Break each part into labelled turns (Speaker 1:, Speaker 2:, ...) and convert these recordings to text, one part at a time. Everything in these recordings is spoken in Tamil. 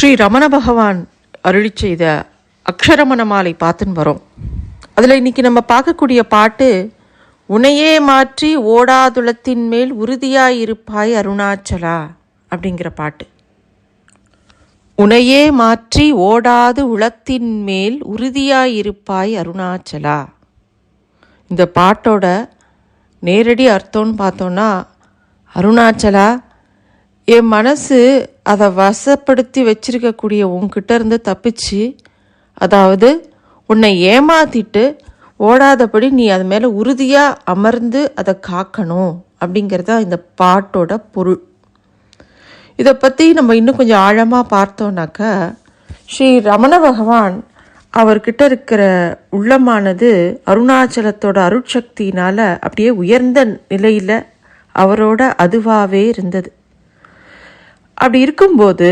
Speaker 1: ஸ்ரீ ரமண பகவான் அருளி செய்த அக்ஷரமண மாலை பார்த்துன்னு வரோம். அதில் இன்னைக்கு நம்ம பார்க்கக்கூடிய பாட்டு உன்னையே மாற்றி ஓடாதுளத்தின் மேல் உறுதியாயிருப்பாய் அருணாச்சலா அப்படிங்கிற பாட்டு. உனையே மாற்றி ஓடாது உளத்தின் மேல் உறுதியாயிருப்பாய் அருணாச்சலா இந்த பாட்டோட நேரடி அர்த்தம்னு பார்த்தோன்னா அருணாச்சலா என் மனசு அதை வசப்படுத்தி வச்சிருக்கக்கூடிய உன்கிட்ட இருந்து தப்பிச்சு அதாவது உன்னை ஏமாத்திட்டு ஓடாதபடி நீ அது மேலே உறுதியாக அமர்ந்து அதை காக்கணும் அப்படிங்கிறது தான் இந்த பாட்டோட பொருள். இதை பற்றி நம்ம இன்னும் கொஞ்சம் ஆழமாக பார்த்தோம்னாக்கா ஸ்ரீ ரமண பகவான் அவர்கிட்ட இருக்கிற உள்ளமானது அருணாச்சலத்தோட அருட்சக்தியினால் அப்படியே உயர்ந்த நிலையில் அவரோட அதுவாகவே இருந்தது. அப்படி இருக்கும்போது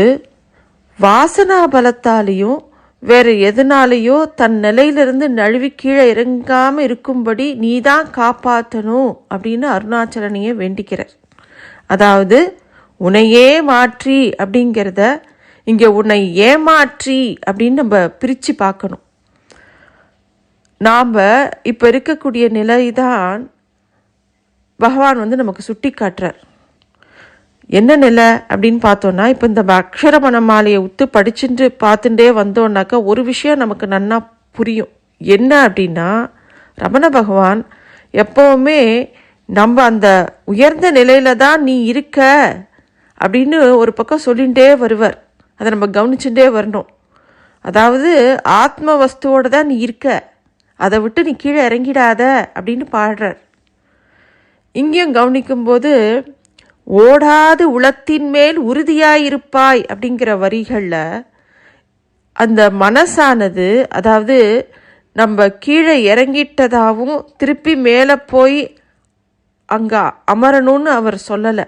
Speaker 1: வாசனா பலத்தாலேயும் வேறு எதனாலேயோ தன் நிலையிலிருந்து நழுவி கீழே இறங்காமல் இருக்கும்படி நீ தான் காப்பாற்றணும் அப்படின்னு அருணாச்சலனையே வேண்டிக்கிறார். அதாவது உன்னையே மாற்றி அப்படிங்கிறத இங்கே உன்னை ஏமாற்றி அப்படின்னு நம்ம பிரித்து பார்க்கணும். நாம் இப்போ இருக்கக்கூடிய நிலை தான் பகவான் வந்து நமக்கு சுட்டி காட்டுறார் என்ன நிலை அப்படின்னு பார்த்தோன்னா இப்போ இந்த அக்ஷரமண மாலையை உத்து படிச்சுட்டு பார்த்துட்டே வந்தோன்னாக்கா ஒரு விஷயம் நமக்கு நன்னா புரியும். என்ன அப்படின்னா ரமண பகவான் எப்போவுமே நம்ம அந்த உயர்ந்த நிலையில தான் நீ இருக்க அப்படின்னு ஒரு பக்கம் சொல்லிகிட்டே வருவர். அதை நம்ம கவனிச்சுட்டே வரணும். அதாவது ஆத்ம வஸ்துவோடு தான் நீ இருக்க. அதை விட்டு நீ கீழே இறங்கிடாத அப்படின்னு பாடுறார். இங்கேயும் கவனிக்கும்போது ஓடாது உளத்தின் மேல் உறுதியாயிருப்பாய் அப்படிங்கிற வரிகளில் அந்த மனசானது அதாவது நம்ம கீழே இறங்கிட்டதாகவும் திருப்பி மேலே போய் அங்கே அமரணும்னு அவர் சொல்லலை.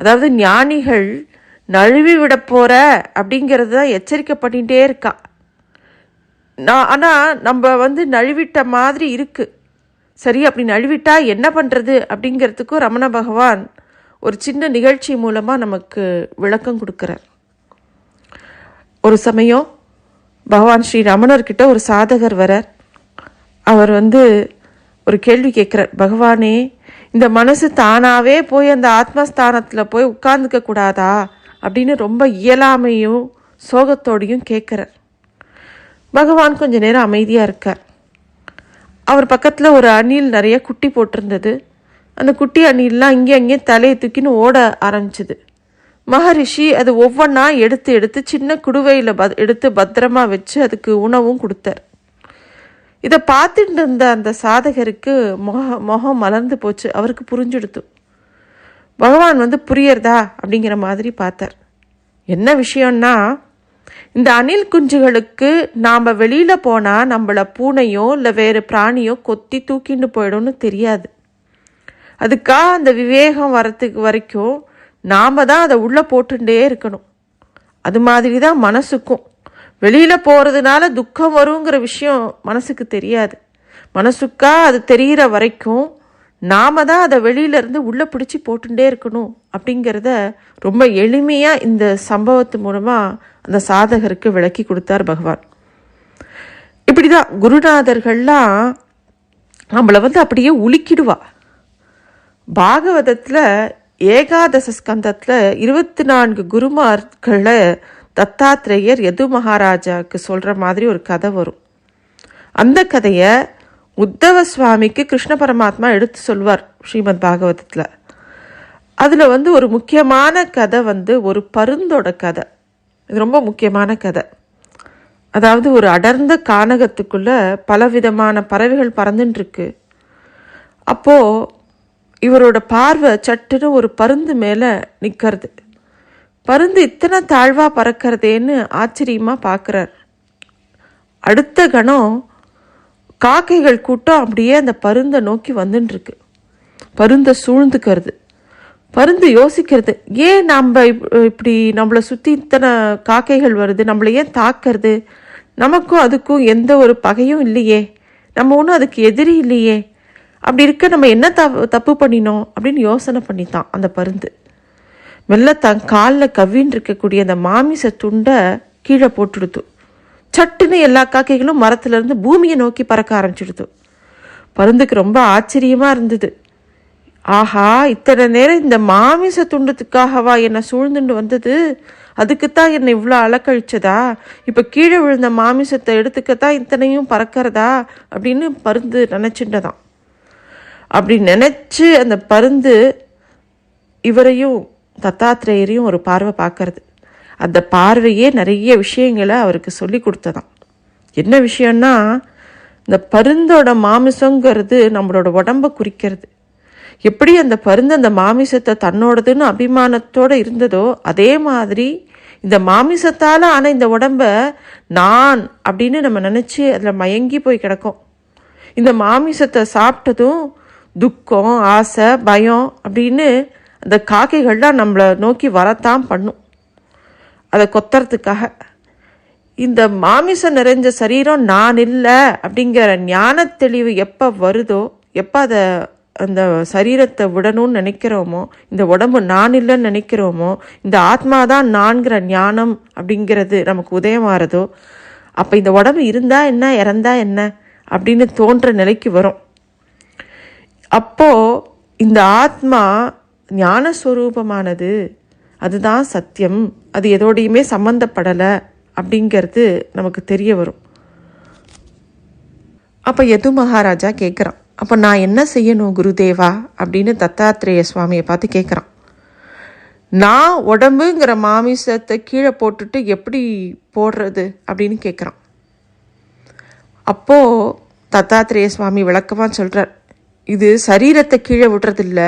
Speaker 1: அதாவது ஞானிகள் நழுவி விட போகிற அப்படிங்கிறது தான் எச்சரிக்கை பண்ணிகிட்டே இருக்கா. நான் ஆனால் நம்ம வந்து நழுவிட்ட மாதிரி இருக்குது சரி அப்படி நழுவிட்டா என்ன பண்ணுறது அப்படிங்கிறதுக்கும் ரமண பகவான் ஒரு சின்ன நிகழ்ச்சி மூலமாக நமக்கு விளக்கம் கொடுக்குறார். ஒரு சமயம் பகவான் ஸ்ரீ ரமணர்கிட்ட ஒரு சாதகர் வரார். அவர் வந்து ஒரு கேள்வி கேட்குறார். பகவானே இந்த மனசு தானாகவே போய் அந்த ஆத்மஸ்தானத்தில் போய் உட்கார்ந்துக்க கூடாதா? அப்படின்னு ரொம்ப இயலாமையும் சோகத்தோடையும் கேட்குறார். பகவான் கொஞ்ச நேரம் அமைதியாக இருக்கார். அவர் பக்கத்தில் ஒரு அணில் நிறைய குட்டி போட்டிருந்தது. அந்த குட்டி அணிலாம் இங்கே அங்கேயும் தலையை தூக்கின்னு ஓட ஆரம்பிச்சுது. மகரிஷி அது ஒவ்வொன்றா எடுத்து எடுத்து சின்ன குடுவையில் ப எடுத்து பத்திரமா வச்சு அதுக்கு உணவும் கொடுத்தார். இதை பார்த்துட்டு இருந்த அந்த சாதகருக்கு முக முகம் மலர்ந்து போச்சு. அவருக்கு புரிஞ்சுடுத்து. பகவான் வந்து புரியறதா? அப்படிங்கிற மாதிரி பார்த்தார். என்ன விஷயம்னா இந்த அணில் குஞ்சுகளுக்கு நாம் வெளியில் போனால் நம்மளை பூனையோ இல்லை வேறு பிராணியோ கொத்தி தூக்கிட்டு போயிடும்னு தெரியாது. அதுக்காக அந்த விவேகம் வரத்துக்கு வரைக்கும் நாம் தான் அதை உள்ளே போட்டுட்டே இருக்கணும். அது மாதிரி தான் மனசுக்கும். வெளியில் போகிறதுனால துக்கம் வருங்கிற விஷயம் மனசுக்கு தெரியாது. மனசுக்கா அது தெரிகிற வரைக்கும் நாம தான் அதை வெளியிலேருந்து உள்ளே பிடிச்சி போட்டுட்டே இருக்கணும் அப்படிங்கிறத ரொம்ப எளிமையாக இந்த சம்பவத்து மூலமாக அந்த சாதகருக்கு விளக்கி கொடுத்தார் பகவான். இப்படி தான் குருநாதர்கள்லாம் நம்மளை வந்து அப்படியே உலுக்கிடுவா. பாகவதத்தில் ஏகாதச ஸ்கந்தத்தில் இருபத்தி நான்கு குருமார்களை தத்தாத்திரேயர் எது மகாராஜாவுக்கு சொல்கிற மாதிரி ஒரு கதை வரும். அந்த கதையை உத்தவ சுவாமிக்கு கிருஷ்ண பரமாத்மா எடுத்து சொல்வார் ஸ்ரீமத் பாகவதத்தில். அதில் வந்து ஒரு முக்கியமான கதை வந்து ஒரு பருந்தோட கதை. இது ரொம்ப முக்கியமான கதை. அதாவது ஒரு அடர்ந்த கானகத்துக்குள்ளே பலவிதமான பறவைகள் பறந்துட்டுருக்கு அப்போது இவரோட பார்வை சட்டுன்னு ஒரு பருந்து மேலே நிற்கிறது பருந்து இத்தனை தாழ்வாக பறக்கிறதேன்னு ஆச்சரியமாக பார்க்குறார் அடுத்த கணம் காக்கைகள் கூட்டம் அப்படியே அந்த பருந்தை நோக்கி வந்துட்டுருக்கு பருந்தை சூழ்ந்துக்கிறது. பருந்து யோசிக்கிறது ஏன் நம்ம இப்படி நம்மளை சுற்றி இத்தனை காக்கைகள் வருது? நம்மளை ஏன் தாக்கிறது? நமக்கும் அதுக்கும் எந்த ஒரு பகையும் இல்லையே. நம்ம ஒன்றும் அதுக்கு எதிரி இல்லையே. அப்படி இருக்க நம்ம என்ன த தப்பு பண்ணினோம் அப்படின்னு யோசனை பண்ணித்தான் அந்த பருந்து. மெல்ல தன் காலில் கவின்னு இருக்கக்கூடிய அந்த மாமிச துண்டை கீழே போட்டுடுத்து. சட்டுன்னு எல்லா காக்கைகளும் மரத்துலேருந்து பூமியை நோக்கி பறக்க ஆரம்பிச்சிடுது பருந்துக்கு ரொம்ப ஆச்சரியமாக இருந்தது. ஆஹா இத்தனை நேரம் இந்த மாமிச துண்டத்துக்காகவா என்னை சூழ்ந்துண்டு வந்தது? அதுக்குத்தான் என்னை இவ்வளோ அலக்கழிச்சதா? இப்போ கீழே விழுந்த மாமிசத்தை எடுத்துக்கத்தான் இத்தனையும் பறக்கிறதா? அப்படின்னு பருந்து நினச்சிட்டதான். அப்படி நினச்சி அந்த பருந்து இவரையும் தத்தாத்திரேயரையும் ஒரு பார்வை பார்க்கறது. அந்த பார்வையே நிறைய விஷயங்களை அவருக்கு சொல்லி கொடுத்ததாம். என்ன விஷயம்னா இந்த பருந்தோட மாமிசங்கிறது நம்மளோட உடம்பை குறிக்கிறது. எப்படி அந்த பருந்து அந்த மாமிசத்தை தன்னோடதுன்னு அபிமானத்தோடு இருந்ததோ அதே மாதிரி இந்த மாமிசத்தால் ஆன இந்த உடம்ப நான் அப்படின்னு நம்ம நினச்சி அதில் மயங்கி போய் கிடக்கும். இந்த மாமிசத்தை சாப்பிட்டதும் துக்கம் ஆசை பயம் அப்படின்னு அந்த காக்கைகள்லாம் நம்மளை நோக்கி வரத்தான் பண்ணும். அதை கொத்துறதுக்காக. இந்த மாமிசம் நிறைஞ்ச சரீரம் நான் இல்லை அப்படிங்கிற ஞான தெளிவு எப்போ வருதோ எப்போ அதை அந்த சரீரத்தை விடணும்னு நினைக்கிறோமோ இந்த உடம்பு நான் இல்லைன்னு நினைக்கிறோமோ இந்த ஆத்மா தான் நான்கிற ஞானம் அப்படிங்கிறது நமக்கு உதயமாறதோ அப்போ இந்த உடம்பு இருந்தால் என்ன இறந்தா என்ன அப்படின்னு தோன்ற நிலைக்கு வரும். அப்போது இந்த ஆத்மா ஞானஸ்வரூபமானது அதுதான் சத்தியம். அது எதோடையுமே சம்மந்தப்படலை அப்படிங்கிறது நமக்கு தெரிய வரும். அப்போ எது மகாராஜா கேட்குறான் அப்போ நான் என்ன செய்யணும் குருதேவா? அப்படின்னு தத்தாத்திரேய சுவாமியை பார்த்து கேட்குறான் நான் உடம்புங்கிற மாமிசத்தை கீழே போட்டுட்டு எப்படி போடுறது அப்படின்னு கேட்குறான் அப்போது தத்தாத்திரேய சுவாமி விளக்கமாக சொல்கிறார் இது சரீரத்தை கீழே விட்டுறதில்ல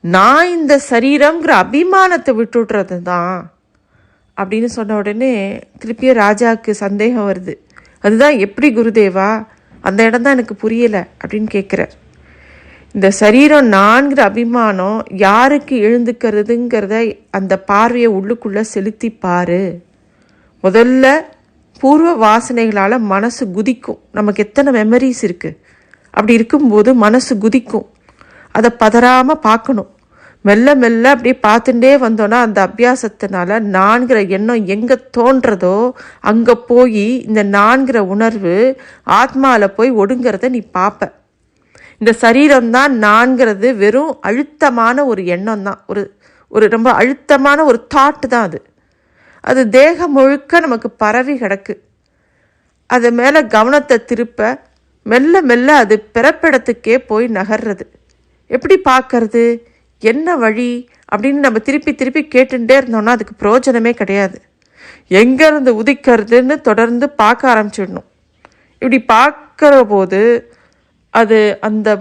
Speaker 1: நான் இந்த சரீரம்ங்கிற அபிமானத்தை விட்டுடுறது தான் அப்படின்னு சொன்ன உடனே திருப்பியும் ராஜாவுக்கு சந்தேகம் வருது. அதுதான் எப்படி குருதேவா? அந்த இடம் தான் எனக்கு புரியலை அப்படின்னு கேட்குறார். இந்த சரீரம் நான்கிற அபிமானம் யாருக்கு எழுந்துக்கிறதுங்கிறத அந்த பார்வையை உள்ளுக்குள்ளே செலுத்தி பாரு. முதல்ல பூர்வ வாசனைகளால் மனசு குதிக்கும். நமக்கு எத்தனை மெமரிஸ் இருக்குது அப்படி இருக்கும்போது மனசு குதிக்கும். அதை பதறாமல் பார்க்கணும். மெல்ல மெல்ல அப்படியே பார்த்துட்டே வந்தோன்னா அந்த அபியாசத்தினால நான்கிற எண்ணம் எங்கே தோன்றதோ அங்கே போய் இந்த நான்கிற உணர்வு ஆத்மாவில் போய் ஒடுங்கிறத நீ பார்ப்ப. இந்த சரீரம்தான் நான்கிறது வெறும் அழுத்தமான ஒரு எண்ணம் தான் ஒரு ஒரு ரொம்ப அழுத்தமான ஒரு தாட்டு தான் அது. அது தேகம் முழுக்க நமக்கு பரவி கிடக்கு. அது மேலே கவனத்தை திருப்ப மெல்ல மெல்ல அது பிறப்பிடத்துக்கே போய் நகர்றது. எப்படி பார்க்கறது? என்ன வழி? அப்படின்னு நம்ம திருப்பி திருப்பி கேட்டுட்டே இருந்தோம்னா அதுக்கு பிரயோஜனமே கிடையாது. எங்கேருந்து உதிக்கிறதுன்னு தொடர்ந்து பார்க்க ஆரம்பிச்சிடணும். இப்படி பார்க்குற போது அது அந்த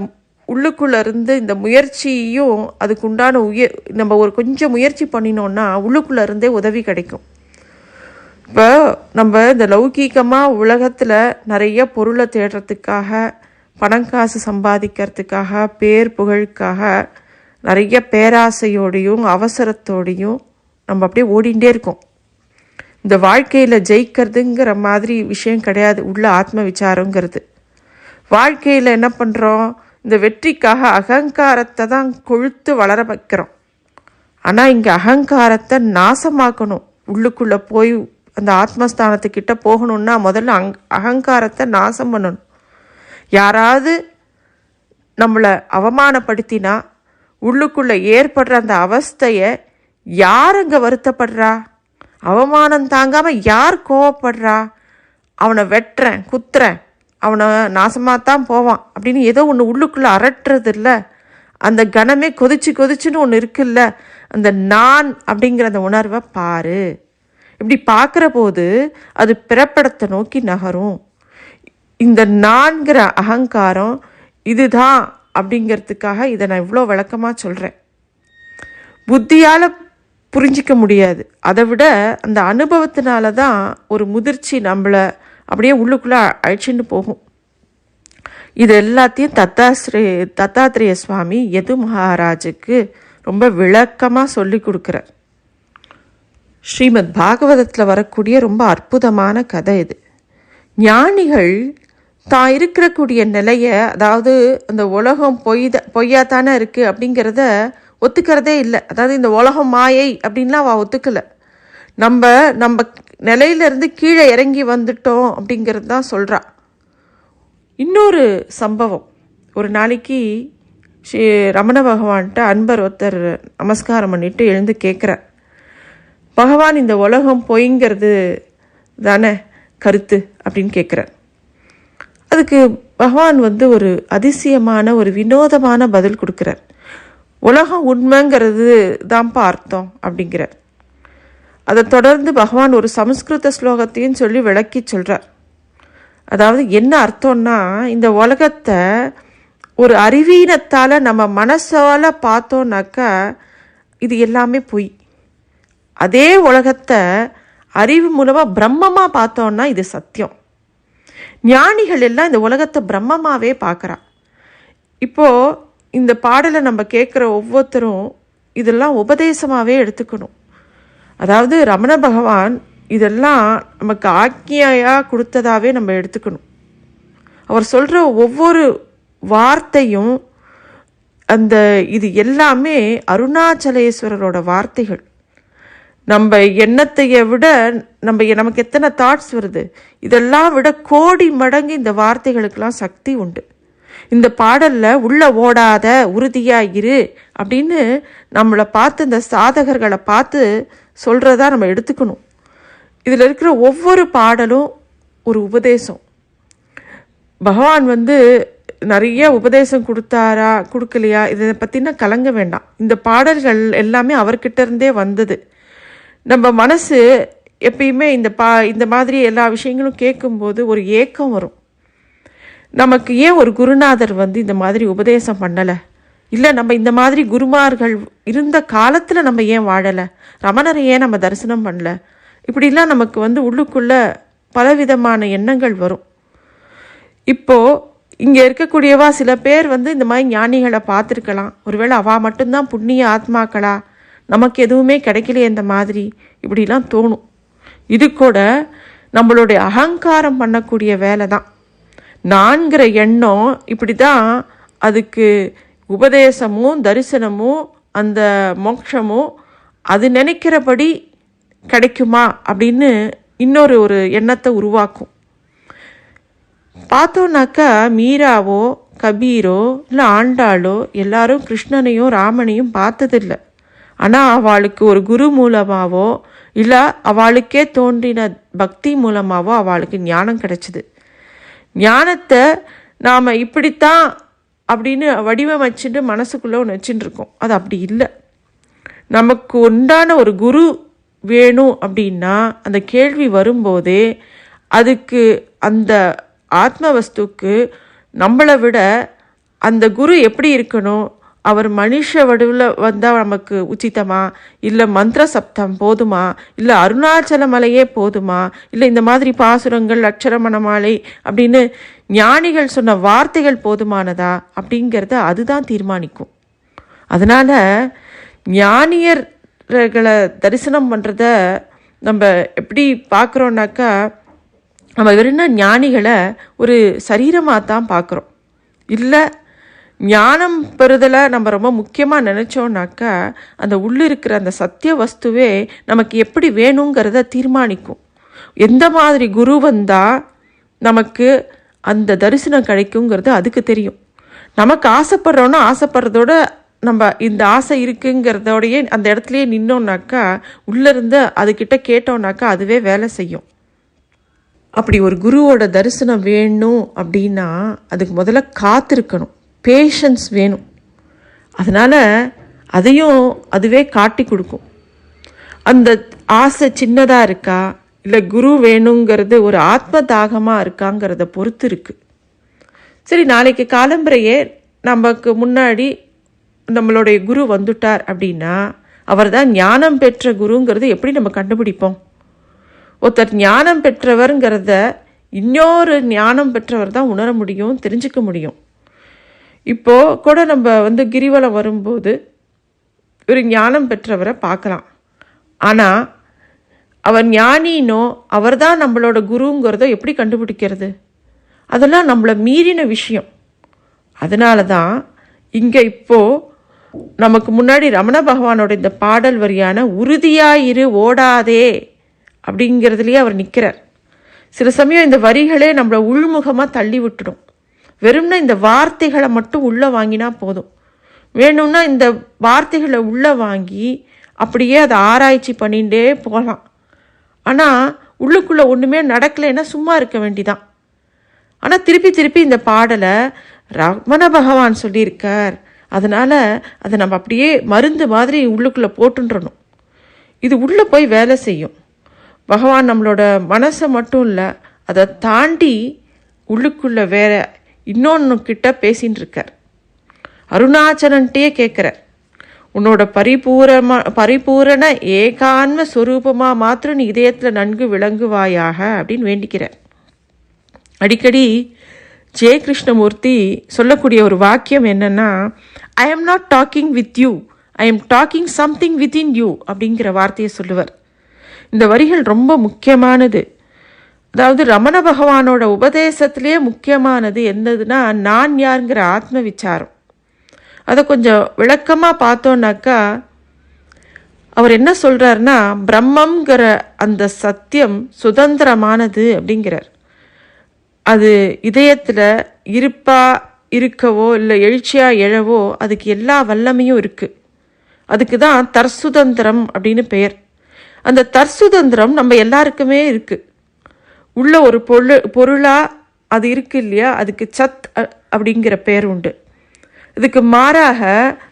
Speaker 1: உள்ளுக்குள்ளே இருந்து இந்த முயற்சியும் அதுக்குண்டான உய உயர் நம்ம ஒரு கொஞ்சம் முயற்சி பண்ணினோன்னா உள்ளுக்குள்ளே இருந்தே உதவி கிடைக்கும். இப்போ நம்ம இந்த லௌகீகமாக உலகத்தில் நிறைய பொருளை தேடுறதுக்காக பணம் காசு சம்பாதிக்கிறதுக்காக பேர் புகழுக்காக நிறைய பேராசையோடையும் அவசரத்தோடையும் நம்ம அப்படியே ஓடிண்டே இருக்கோம். இந்த வாழ்க்கையில் ஜெயிக்கிறதுங்கிற மாதிரி விஷயம் கிடையாது உள்ள ஆத்ம விசாரங்கிறது வாழ்க்கையில் என்ன பண்ணுறோம் இந்த வெற்றிக்காக அகங்காரத்தை தான் கொழுத்து வளர வைக்கிறோம். ஆனால் இங்கே அகங்காரத்தை நாசமாக்கணும். உள்ளுக்குள்ளே போய் அந்த ஆத்மஸ்தானத்துக்கிட்ட போகணுன்னா முதல்ல அங் அகங்காரத்தை நாசம் பண்ணணும். யாராவது நம்மளை அவமானப்படுத்தினா உள்ளுக்குள்ளே ஏற்படுற அந்த அவஸ்தையை யார் அங்கே வருத்தப்படுறா? அவமானம் தாங்காமல் யார் கோவப்படுறா? அவனை வெட்டுறேன் குத்துறேன் அவனை நாசமாக தான் போவான் அப்படின்னு ஏதோ ஒன்று உள்ளுக்குள்ளே அரட்டுறது இல்லை அந்த கணமே கொதிச்சு கொதிச்சுன்னு ஒன்று இருக்குல்ல? அந்த நான் அப்படிங்கிற அந்த உணர்வை பாரு. இப்படி பார்க்குற போது அது பிறப்படத்தை நோக்கி நகரும். இந்த நான்கிற அகங்காரம் இதுதான் அப்படிங்கிறதுக்காக இதை நான் இவ்வளோ விளக்கமாக சொல்கிறேன் புத்தியால் புரிஞ்சிக்க முடியாது. அதை விட அந்த அனுபவத்தினால தான் ஒரு முதிர்ச்சி நம்மளை அப்படியே உள்ளுக்குள்ளே அழிச்சுன்னு போகும். இது எல்லாத்தையும் தத்தாஸ்ரீ தத்தாத்திரேய சுவாமி எது மகாராஜுக்கு ரொம்ப விளக்கமாக சொல்லி கொடுக்குறார். ஸ்ரீமத் பாகவதத்தில் வரக்கூடிய ரொம்ப அற்புதமான கதை இது. ஞானிகள் தான் இருக்கிறக்கூடிய நிலையை அதாவது அந்த உலகம் பொய் பொய்யா தானே இருக்குது அப்படிங்கிறத ஒத்துக்கிறதே இல்லை. அதாவது இந்த உலகம் மாயை அப்படின்லாம் அவள் ஒத்துக்கலை. நம்ம நம்ம நிலையிலேருந்து கீழே இறங்கி வந்துட்டோம் அப்படிங்கிறது தான் சொல்கிறா இன்னொரு சம்பவம். ஒரு நாளைக்கு ஸ்ரீ ரமண பகவான்கிட்ட அன்பர் ஒருத்தர் நமஸ்காரம் பண்ணிட்டு எழுந்து கேட்குறார் பகவான் இந்த உலகம் பொய்ங்கிறது தானே கருத்து அப்படின்னு கேட்குறார். அதுக்கு பகவான் வந்து ஒரு அதிசயமான ஒரு வினோதமான பதில் கொடுக்குறார். உலகம் உண்மைங்கிறது தான்ப்பா அர்த்தம் அப்படிங்கிறார். அதை தொடர்ந்து பகவான் ஒரு சமஸ்கிருத ஸ்லோகத்தையும் சொல்லி விளக்கி சொல்கிறார் அதாவது என்ன அர்த்தம்னா இந்த உலகத்தை ஒரு அறிவீனத்தால் நம்ம மனசால் பார்த்தோன்னாக்கா இது எல்லாமே பொய். அதே உலகத்தை அறிவு மூலமாக பிரம்மமாக பார்த்தோன்னா இது சத்தியம். ஞானிகள் எல்லாம் இந்த உலகத்தை பிரம்மமாகவே பார்க்குறா. இப்போது இந்த பாடலை நம்ம கேட்குற ஒவ்வொருத்தரும் இதெல்லாம் உபதேசமாகவே எடுத்துக்கணும். அதாவது ரமண பகவான் இதெல்லாம் நமக்கு ஆக்ஞையாக கொடுத்ததாகவே நம்ம எடுத்துக்கணும். அவர் சொல்கிற ஒவ்வொரு வார்த்தையும் அந்த இது எல்லாமே அருணாச்சலேஸ்வரரோட வார்த்தைகள். நம்ம எண்ணத்தையை விட நம்ம நமக்கு எத்தனை தாட்ஸ் வருது? இதெல்லாம் விட கோடி மடங்கு இந்த வார்த்தைகளுக்கெல்லாம் சக்தி உண்டு. இந்த பாடலில் உள்ள ஓடாத உறுதியாக இரு அப்படின்னு நம்மளை பார்த்து இந்த சாதகர்களை பார்த்து சொல்கிறதா நம்ம எடுத்துக்கணும். இதில் இருக்கிற ஒவ்வொரு பாடலும் ஒரு உபதேசம். பகவான் வந்து நிறைய உபதேசம் கொடுத்தாரா கொடுக்கலையா இதை பற்றின கலங்க வேண்டாம். இந்த பாடல்கள் எல்லாமே அவர்கிட்ட இருந்தே வந்தது. நம்ம மனசு எப்பயுமே இந்த பா இந்த மாதிரி எல்லா விஷயங்களும் கேட்கும்போது ஒரு ஏக்கம் வரும். நமக்கு ஏன் ஒரு குருநாதர் வந்து இந்த மாதிரி உபதேசம் பண்ணலை? இல்லை நம்ம இந்த மாதிரி குருமார்கள் இருந்த காலத்தில் நம்ம ஏன் வாழலை? ரமணரை ஏன் நம்ம தரிசனம் பண்ணல? இப்படிலாம் நமக்கு வந்து உள்ளுக்குள்ள பலவிதமான எண்ணங்கள் வரும். இப்போ இங்கே இருக்கக்கூடியவா சில பேர் வந்து இந்த மாதிரி ஞானிகளை பார்த்துருக்கலாம். ஒருவேளை அவா மட்டும்தான் புண்ணிய ஆத்மாக்களா? நமக்கு எதுவுமே கிடைக்கலையே இந்த மாதிரி. இப்படிலாம் தோணும். இது கூட நம்மளுடைய அகங்காரம் பண்ணக்கூடிய வேலை தான். நான்கிற எண்ணம் இப்படி தான் அதுக்கு உபதேசமும் தரிசனமும் அந்த மோட்சமும் அது நினைக்கிறபடி கிடைக்குமா அப்படின்னு இன்னொரு ஒரு எண்ணத்தை உருவாக்கும். பார்த்தோன்னாக்கா மீராவோ கபீரோ இல்லை ஆண்டாளோ எல்லாரும் கிருஷ்ணனையும் ராமனையும் பார்த்ததில்லை. ஆனால் அவளுக்கு ஒரு குரு மூலமாகவோ இல்லை அவளுக்கே தோன்றின பக்தி மூலமாகவோ அவளுக்கு ஞானம் கிடைச்சிது. ஞானத்தை நாம் இப்படித்தான் அப்படின்னு வடிவமைச்சுட்டு மனசுக்குள்ளே ஒன்று வச்சுட்டு இருக்கோம் அது அப்படி இல்லை. நமக்கு உண்டான ஒரு குரு வேணும் அப்படின்னா அந்த கேள்வி வரும்போதே அதுக்கு அந்த ஆத்ம வஸ்துக்கு நம்மளை விட அந்த குரு எப்படி இருக்கணும்? அவர் மனுஷ வடிவில் வந்தால் நமக்கு உச்சிதமா? இல்லை மந்திர சப்தம் போதுமா? இல்லை அருணாச்சல மலையே போதுமா? இல்லை இந்த மாதிரி பாசுரங்கள் அக்ஷரமணமாலை அப்படின்னு ஞானிகள் சொன்ன வார்த்தைகள் போதுமானதா? அப்படிங்கிறத அதுதான் தீர்மானிக்கும். அதனால் ஞானியர்களை தரிசனம் பண்ணுறத நம்ம எப்படி பார்க்குறோன்னாக்கா நம்ம வெறும்னா ஞானிகளை ஒரு சரீரமாக தான் பார்க்குறோம். இல்லை ஞானம் பெறுதலை நம்ம ரொம்ப முக்கியமாக நினச்சோன்னாக்கா அந்த உள்ளிருக்கிற அந்த சத்திய வஸ்துவே நமக்கு எப்படி வேணுங்கிறத தீர்மானிக்கும். எந்த மாதிரி குரு வந்தால் நமக்கு அந்த தரிசனம் கிடைக்குங்கிறது அதுக்கு தெரியும். நமக்கு ஆசைப்படுறோன்னா ஆசைப்படுறதோட நம்ம இந்த ஆசை இருக்குங்கிறதோடையே அந்த இடத்துலையே நின்னோம்னாக்கா உள்ளேருந்து அதுக்கிட்ட கேட்டோம்னாக்கா அதுவே வேலை செய்யும். அப்படி ஒரு குருவோட தரிசனம் வேணும் அப்படின்னா அதுக்கு முதல்ல காத்திருக்கணும். பேஷன்ஸ் வேணும். அதனால் அதையும் அதுவே காட்டி கொடுக்கும். அந்த ஆசை சின்னதாக இருக்கா? இல்லை குரு வேணுங்கிறது ஒரு ஆத்ம தாகமாக இருக்காங்கிறத பொறுத்து இருக்குது சரி நாளைக்கு காலம்பரையே நமக்கு முன்னாடி நம்மளுடைய குரு வந்துட்டார் அப்படின்னா அவர் தான் ஞானம் பெற்ற குருங்கிறது எப்படி நம்ம கண்டுபிடிப்போம்? ஒருத்தர் ஞானம் பெற்றவருங்கிறத இன்னொரு ஞானம் பெற்றவர் தான் உணர முடியும் தெரிஞ்சுக்க முடியும். இப்போ கூட நம்ம வந்து கிரிவலம் வரும்போது ஒரு ஞானம் பெற்றவரை பார்க்கலாம். ஆனால் அவர் ஞானினோ அவர் தான் நம்மளோட குருங்கிறதோ எப்படி கண்டுபிடிக்கிறது? அதெல்லாம் நம்மளை மீறின விஷயம். அதனால தான் இங்கே இப்போது நமக்கு முன்னாடி ரமண பகவானோட இந்த பாடல் வரியான உறுதியாயிரு ஓடாதே அப்படிங்கிறதுலேயே அவர் நிற்கிறார் சில சமயம் இந்த வரிகளே நம்மளை உள்முகமாக தள்ளி விட்டுடும். வெறும்னா இந்த வார்த்தைகளை மட்டும் உள்ளே வாங்கினா போதும். வேணும்னா இந்த வார்த்தைகளை உள்ளே வாங்கி அப்படியே அதை ஆராய்ச்சி பண்ணிகிட்டே போகலாம். ஆனால் உள்ளுக்குள்ளே ஒன்றுமே நடக்கலைன்னா சும்மா இருக்க வேண்டிதான். ஆனால் திருப்பி திருப்பி இந்த பாடலை ரமண பகவான் சொல்லியிருக்கார். அதனால் அதை நம்ம அப்படியே மருந்து மாதிரி உள்ளுக்குள்ளே போட்டுன்றணும். இது உள்ளே போய் வேலை செய்யும். பகவான் நம்மளோட மனசை மட்டும் இல்லை அதை தாண்டி உள்ளுக்குள்ளே வேற இன்னொன்று கிட்ட பேசின்னு இருக்கார் அருணாச்சலன்ட்டே கேட்குறார் உன்னோட பரிபூரமா பரிபூரண ஏகான்ம ஸ்வரூபமாக மாத்திரம் நீ இதயத்தில் நன்கு விளங்குவாயாக அப்படின்னு வேண்டிக்கிறார். அடிக்கடி ஜெய கிருஷ்ணமூர்த்தி சொல்லக்கூடிய ஒரு வாக்கியம் என்னன்னா I am not talking with you I am talking something within you அப்படிங்கிற வார்த்தையை சொல்லுவார். இந்த வரிகள் ரொம்ப முக்கியமானது. அதாவது ரமண பகவானோட உபதேசத்திலே முக்கியமானது என்னதுன்னா நான் யாருங்கிற ஆத்ம விசாரம். அதை கொஞ்சம் விளக்கமாக பார்த்தோன்னாக்கா அவர் என்ன சொல்கிறாருன்னா பிரம்மங்கிற அந்த சத்தியம் சுதந்திரமானது அப்படிங்கிறார். அது இதயத்தில் இருப்பா இருக்கவோ இல்லை எழுச்சியாக எழவோ அதுக்கு எல்லா வல்லமையும் இருக்குது அதுக்கு தான் தற்சுதந்திரம் அப்படின்னு பெயர். அந்த தற்சுதந்திரம் நம்ம எல்லாருக்குமே இருக்குது உள்ள ஒரு பொருள் பொருளாக அது இருக்கு இல்லையா? அதுக்கு சத் அப்படிங்கிற பெயர் உண்டு. இதுக்கு மாறாக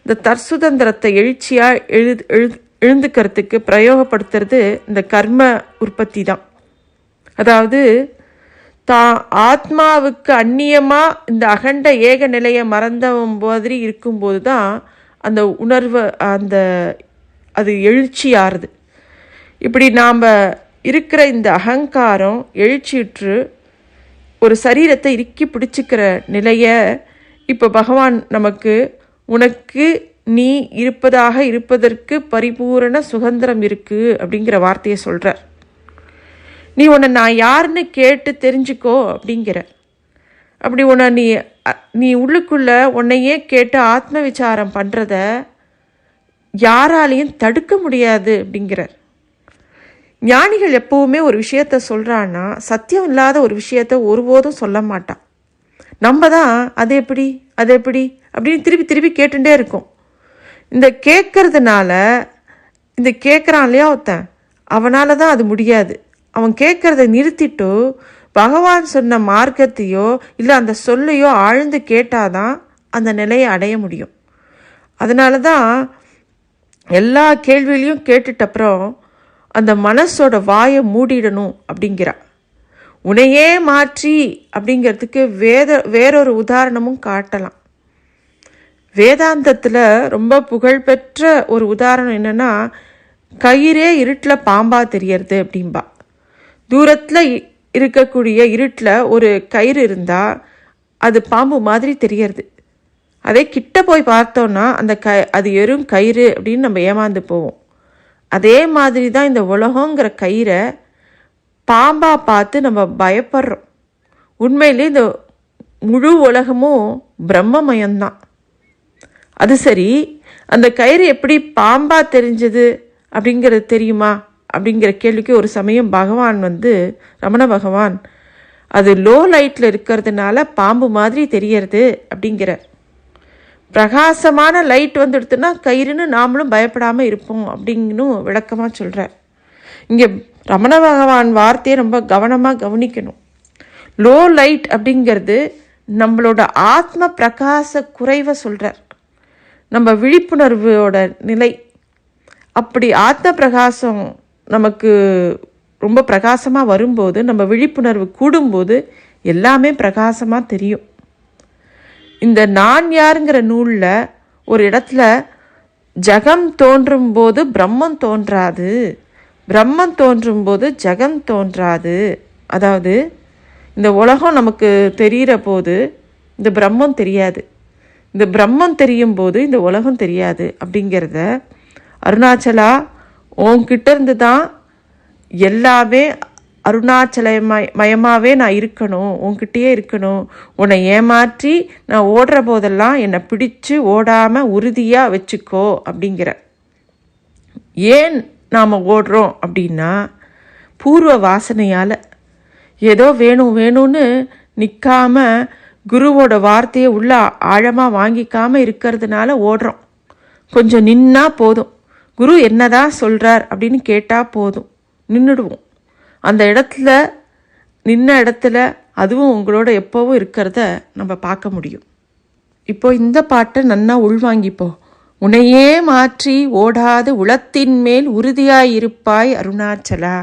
Speaker 1: இந்த தற்சுதந்திரத்தை எழுச்சியாக எழு எழு எழுந்துக்கிறதுக்கு பிரயோகப்படுத்துறது இந்த கர்ம உற்பத்தி தான். அதாவது தான் ஆத்மாவுக்கு அந்நியமாக இந்த அகண்ட ஏக நிலையை மறந்தவன் மாதிரி இருக்கும்போது தான் அந்த உணர்வு அந்த அது எழுச்சி ஆறுது. இப்படி நாம் இருக்கிற இந்த அகங்காரம் எழுச்சியுற்று ஒரு சரீரத்தை இறுக்கி பிடிச்சிக்கிற நிலையை இப்போ பகவான் நமக்கு உனக்கு நீ இருப்பதாக இருப்பதற்கு பரிபூரண சுதந்திரம் இருக்குது அப்படிங்கிற வார்த்தையை சொல்கிறார் நீ உன்னை நான் யாருன்னு கேட்டு தெரிஞ்சுக்கோ அப்படிங்கிற. அப்படி உன்னை நீ நீ உள்ளுக்குள்ள உன்னையே கேட்டு ஆத்ம விசாரம் பண்ணுறத யாராலையும் தடுக்க முடியாது அப்படிங்கிறார். ஞானிகள் எப்போவுமே ஒரு விஷயத்த சொல்கிறான்னா சத்தியம் இல்லாத ஒரு விஷயத்த ஒருபோதும் சொல்ல மாட்டான் நம்ம தான் அது எப்படி அது எப்படி அப்படின்னு திருப்பி திருப்பி கேட்டுட்டே இருக்கோம். இந்த கேட்கறதுனால இந்த கேட்குறான் இல்லையா ஒருத்தன் அவனால் தான் அது முடியாது. அவன் கேட்குறத நிறுத்திட்டு பகவான் சொன்ன மார்க்கத்தையோ இல்லை அந்த சொல்லையோ ஆழ்ந்து கேட்டாதான் அந்த நிலையை அடைய முடியும். அதனால தான் எல்லா கேள்வியிலையும் கேட்டுட்ட அப்புறம் அந்த மனசோட வாயை மூடிடணும் அப்படிங்கிறா. உனையே மாற்றி அப்படிங்கிறதுக்கு வேத வேறொரு உதாரணமும் காட்டலாம். வேதாந்தத்தில் ரொம்ப புகழ்பெற்ற ஒரு உதாரணம் என்னென்னா கயிறே இருட்டில் பாம்பா தெரியறது அப்படிம்பா. தூரத்தில் இருக்கக்கூடிய இருட்டில் ஒரு கயிறு இருந்தால் அது பாம்பு மாதிரி தெரியறது. அதே கிட்ட போய் பார்த்தோன்னா அந்த க அது எறும் கயிறு அப்படின்னு நம்ம ஏமாந்து போவோம். அதே மாதிரி தான் இந்த உலகங்கிற கயிறை பாம்பா பார்த்து நம்ம பயப்படுறோம். உண்மையிலே இந்த முழு உலகமும் பிரம்மமயம்தான். அது சரி அந்த கயிறு எப்படி பாம்பா தெரிஞ்சது அப்படிங்கிறது தெரியுமா? அப்படிங்கிற கேள்விக்கு ஒரு சமயம் பகவான் வந்து ரமண பகவான் அது லோ லைட்டில் இருக்கிறதுனால பாம்பு மாதிரி தெரியறது அப்படிங்கிறார். பிரகாசமான லைட் வந்துடுத்துன்னா கயிறுன்னு நாமளும் பயப்படாமல் இருப்போம் அப்படின்னு விளக்கமாக சொல்கிறார் இங்கே ரமண பகவான் வார்த்தையை ரொம்ப கவனமாக கவனிக்கணும். லோ லைட் அப்படிங்கிறது நம்மளோட ஆத்ம பிரகாச குறைவை சொல்கிறார் நம்ம விழிப்புணர்வோட நிலை. அப்படி ஆத்ம பிரகாசம் நமக்கு ரொம்ப பிரகாசமாக வரும்போது நம்ம விழிப்புணர்வு கூடும்போது எல்லாமே பிரகாசமாக தெரியும். இந்த நான் யாருங்கிற நூலில் ஒரு இடத்துல ஜகம் தோன்றும் போது பிரம்மம் தோன்றாது பிரம்மம் தோன்றும் போது ஜகம் தோன்றாது. அதாவது இந்த உலகம் நமக்கு தெரிகிற போது இந்த பிரம்மம் தெரியாது. இந்த பிரம்மம் தெரியும் போது இந்த உலகம் தெரியாது அப்படிங்கிறத அருணாச்சலா உன்கிட்ட இருந்து தான் எல்லாமே அருணாச்சல மய- நான் இருக்கணும் உன்கிட்டயே இருக்கணும். உன்னை ஏமாற்றி நான் ஓடுற போதெல்லாம் என்னை பிடிச்சு ஓடாமல் உறுதியாக வச்சுக்கோ அப்படிங்கிற. ஏன் நாம் ஓடுறோம் அப்படின்னா பூர்வ வாசனையால். ஏதோ வேணும் வேணும்னு நிற்காம குருவோட வார்த்தையை உள்ள ஆழமாக வாங்கிக்காமல் இருக்கிறதுனால ஓடுறோம். கொஞ்சம் நின்னா போதும். குரு என்னதான் சொல்கிறார் அப்படின்னு கேட்டால் போதும். நின்றுடுவோம் அந்த இடத்துல நின்ன இடத்துல அதுவும் உங்களோட எப்போவும் இருக்கிறத நம்ம பார்க்க முடியும். இப்போ இந்த பாட்டை நன்னா உள்வாங்கிப்போ. உன்னையே மாற்றி ஓடாது உளத்தின் மேல் உறுதியாயிருப்பாய் அருணாச்சலா.